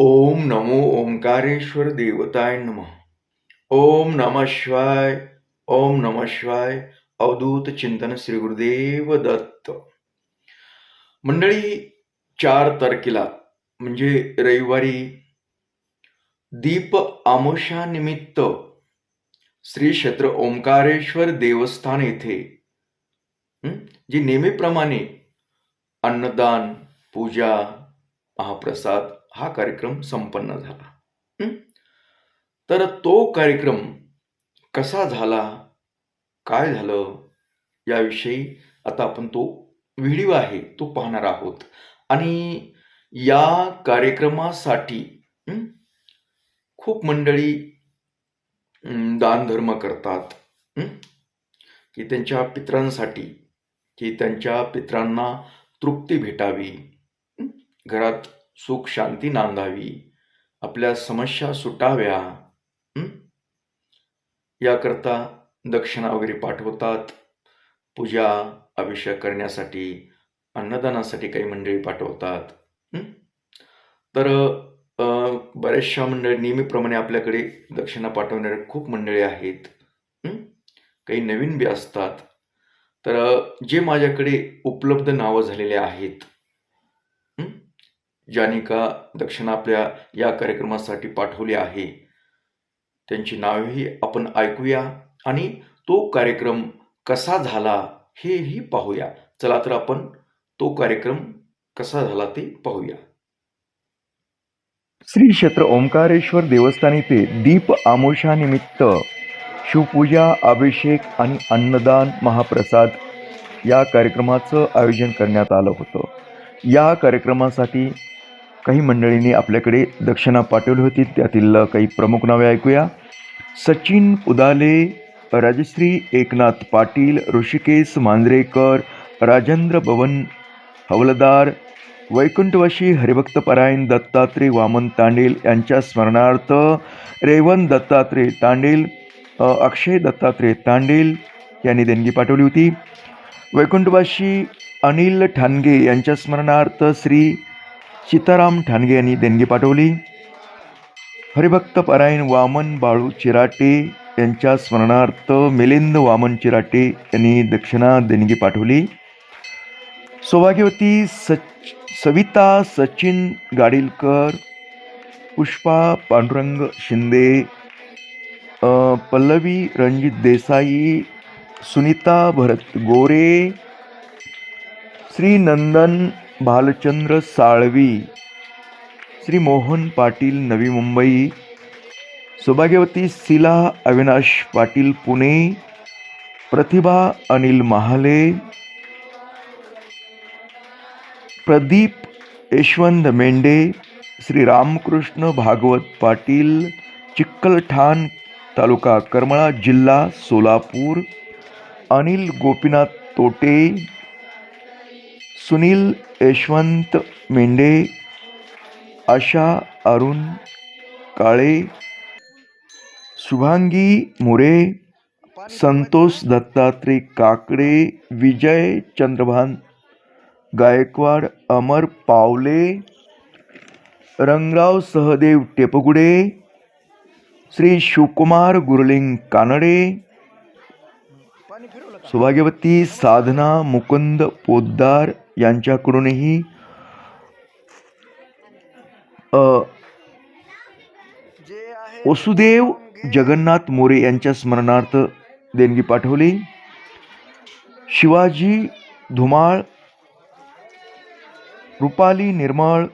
ओम नमो ओंकारेश्वर देवताय नम। ओम नमः शिवाय ओम नमः शिवाय अवधूत चिंतन श्री गुरुदेव दत्त। मंडळी, चार तारखेला, म्हणजे रविवारी, दीप आमोशानिमित्त श्री क्षेत्र ओंकारेश्वर देवस्थान येथे जी नेहमीप्रमाणे अन्नदान, पूजा, महाप्रसाद हा कार्यक्रम संपन्न झाला. तर तो कार्यक्रम कसा झाला? काय झालं? याविषयी आता आपण तो व्हिडिओ आहे तो पाहणार आहोत. आणि या कार्यक्रमासाठी खूप मंडळी दानधर्म करतात. की त्यांच्या पित्रांसाठी की त्यांच्या पित्रांना तृप्ती भेटावी. घरात सुख शांती नांदावी आपल्या समस्या सुटाव्या याकरता दक्षिणा वगैरे पाठवतात. पूजा अभिषेक करण्यासाठी अन्नदानासाठी काही मंडळी पाठवतात तर बऱ्याचशा मंडळी नेहमीप्रमाणे आपल्याकडे दक्षिणा पाठवणारे खूप मंडळी आहेत काही नवीन बी असतात. तर जे माझ्याकडे उपलब्ध नावं झालेले आहेत जानिका का दक्षिणा आपल्या या कार्यक्रमासाठी पाठवली आहे. त्यांची नावेही आपण ऐकूया आणि तो कार्यक्रम कसा झाला हेही पाहूया. चला तर आपण तो कार्यक्रम कसा झाला ते पाहूया. श्री क्षेत्र ओंकारेश्वर देवस्थान येथे दीप आमोशानिमित्त शिवपूजा अभिषेक आणि अन्नदान महाप्रसाद या कार्यक्रमाचं आयोजन करण्यात आलं होतं. या कार्यक्रमासाठी काही मंडळींनी आपल्याकडे दक्षिणा पाठवली होती. त्यातील काही प्रमुख नावे ऐकूया. सचिन उदाले राजश्री एकनाथ पाटील ऋषिकेश मांजरेकर राजेंद्र भवन हवलदार वैकुंठवाशी हरिभक्तपरायण दत्तात्रय वामन तांडेल यांच्या स्मरणार्थ रेवन दत्तात्रय तांडेल अक्षय दत्तात्रय तांडेल यांनी देणगी पाठवली होती. वैकुंठवाशी अनिल ठाणगे यांच्या स्मरणार्थ श्री सीताराम ठाणगे यांनी देणगी पाठवली. हरिभक्त परायण वामन बाळू चिराटे यांच्या स्मरणार्थ मिलिंद वामन चिराटे यांनी दक्षिणा देणगी पाठवली. सौभाग्यवती सच सविता सचिन गाडीलकर पुष्पा पांडुरंग शिंदे पल्लवी रणजित देसाई सुनीता भरत गोरे श्री नंदन भालचंद्र साळवी, श्री मोहन पाटील, नवी मुंबई, सौभाग्यवती शिला अविनाश पाटील, पुणे, प्रतिभा, अनिल महाले, प्रदीप यशवंत मेंढे, श्री रामकृष्ण भागवत पाटील चिक्कलठाण तालुका करमळा जिल्हा सोलापूर, अनिल गोपीनाथ तोटे सुनील, यशवंत, मेंढे, आशा, अरुण, काळे, शुभांगी, मोरे, संतोष दत्तात्रय काकडे, विजय चंद्रभान, गायकवाड, अमर पावले, रंगराव सहदेव टेपगुडे, श्री शिवकुमार गुरलिंग कानडे, सौभाग्यवती साधना मुकुंद पोद्दार यांच्याकडूनही वसुदेव जगन्नाथ मोरे यांच्या स्मरणार्थ देणगी पाठवली. शिवाजी धुमाळ रुपाली निर्मळ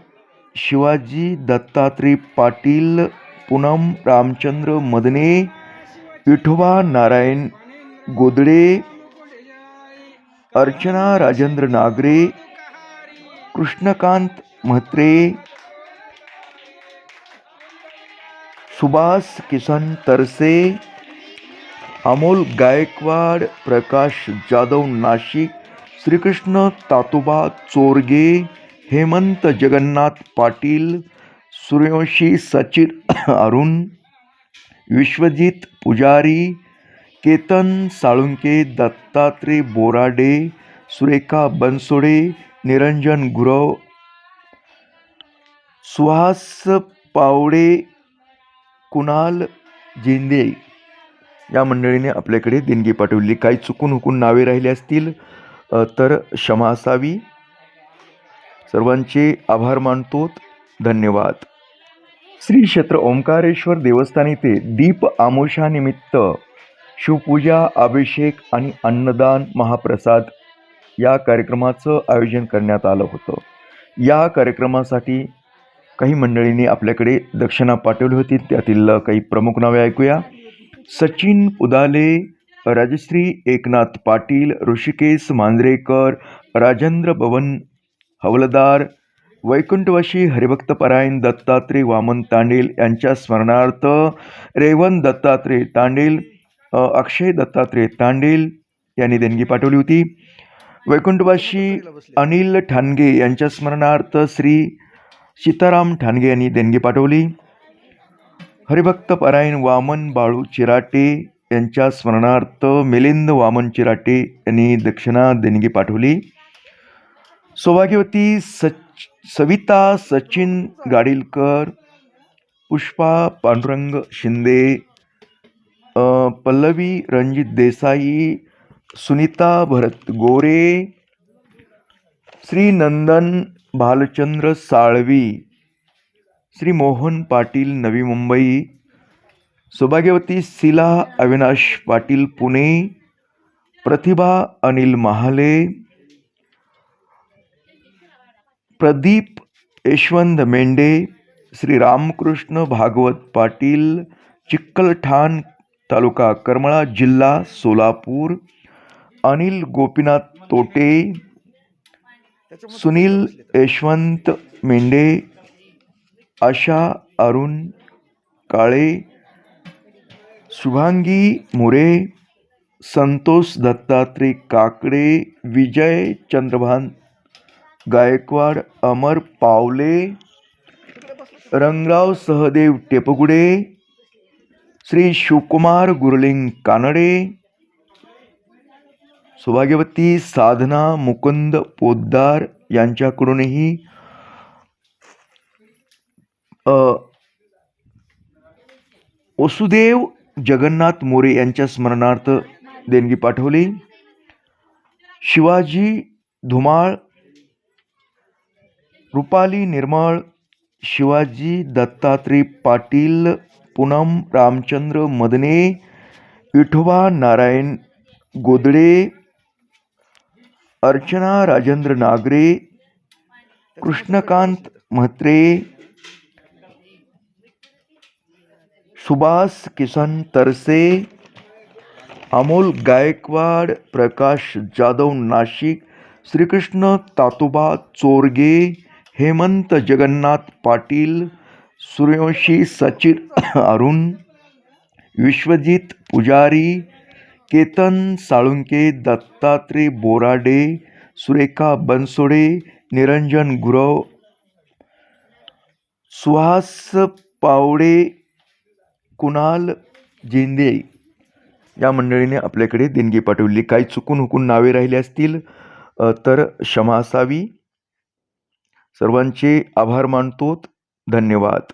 शिवाजी दत्तात्रय पाटील पूनम रामचंद्र मदने विठोबा नारायण गोदडे अर्चना, राजेंद्र नागरे, कृष्णकांत म्हात्रे, सुभाष किसन तरसे, अमोल गायकवाड, प्रकाश जाधव नाशिक, श्रीकृष्ण तातुबा चोरगे, हेमंत जगन्नाथ पाटील, सूर्यवंशी सचिन अरुण, विश्वजीत पुजारी केतन साळुंके दत्तात्रय बोराडे सुरेखा बनसोडे निरंजन गुरव सुहास पावडे कुणाल जेंदे. या मंडळीने आपल्याकडे देणगी पाठवली. काही चुकून हुकून नावे राहिली असतील तर क्षमा असावी. सर्वांचे आभार मानतो धन्यवाद. श्री क्षेत्र ओंकारेश्वर देवस्थान येथे दीप आमोशानिमित्त शिवपूजा अभिषेक आणि अन्नदान महाप्रसाद या कार्यक्रमाचं आयोजन करण्यात आलं होतं. या कार्यक्रमासाठी काही मंडळींनी आपल्याकडे दक्षिणा पाठवली होती. त्यातील काही प्रमुख नावे ऐकूया. सचिन उदाले राजश्री एकनाथ पाटील ऋषिकेश मांजरेकर राजेंद्र भवन हवलदार वैकुंठवाशी हरिभक्तपरायण दत्तात्रय वामन तांडेल यांच्या स्मरणार्थ रेवण दत्तात्रय तांडेल अक्षय दत्तात्रय तांडेल यांनी देणगी पाठवली होती. वैकुंठवाशी अनिल ठाणगे यांच्या स्मरणार्थ श्री सीताराम ठाणगे यांनी देणगी पाठवली. हरिभक्त परायण वामन बाळू चिराटे यांच्या स्मरणार्थ मिलिंद वामन चिराटे यांनी दक्षिणा देणगी पाठवली. सौभाग्यवती सच सविता सचिन गाडीलकर पुष्पा पांडुरंग शिंदे पल्लवी रणजित देसाई सुनीता भरत गोरे श्री नंदन भालचंद्र साळवी श्री मोहन पाटील नवी मुंबई सौभाग्यवती शिला अविनाश पाटील पुणे प्रतिभा अनिल महाले प्रदीप यशवंत मेंढे श्री रामकृष्ण भागवत पाटील चिक्कलठाण तालुका करमळा जिल्हा सोलापूर. अनिल गोपीनाथ तोटे, सुनील यशवंत मेंढे, आशा अरुण काळे, शुभांगी मुरे, संतोष दत्तात्रय काकडे, विजय चंद्रभान गायकवाड, अमर पावले, रंगराव सहदेव टेपगुडे श्री शिवकुमार गुरलिंग कानडे सौभाग्यवती साधना मुकुंद पोद्दार यांच्याकडूनही वसुदेव जगन्नाथ मोरे यांच्या स्मरणार्थ देणगी पाठवली शिवाजी धुमाळ रुपाली निर्मळ शिवाजी दत्तात्रय पाटील पूनम, रामचंद्र, मदने विठोबा नारायण, गोदडे, अर्चना, राजेंद्र नागरे, कृष्णकांत म्हात्रे, सुभाष किसन तरसे, अमोल गायकवाड, प्रकाश जाधव नाशिक, श्रीकृष्ण तातोबा चोरगे, हेमंत जगन्नाथ पाटील सूर्यवंशी सचिन अरुण विश्वजित पुजारी केतन साळुंके दत्तात्रय बोराडे सुरेखा बनसोडे निरंजन गुरव सुहास पावडे कुणाल जेंदे. या मंडळीने आपल्याकडे देणगी पाठवली. काही चुकून हुकून नावे राहिली असतील तर क्षमा असावी. सर्वांचे आभार मानतो धन्यवाद.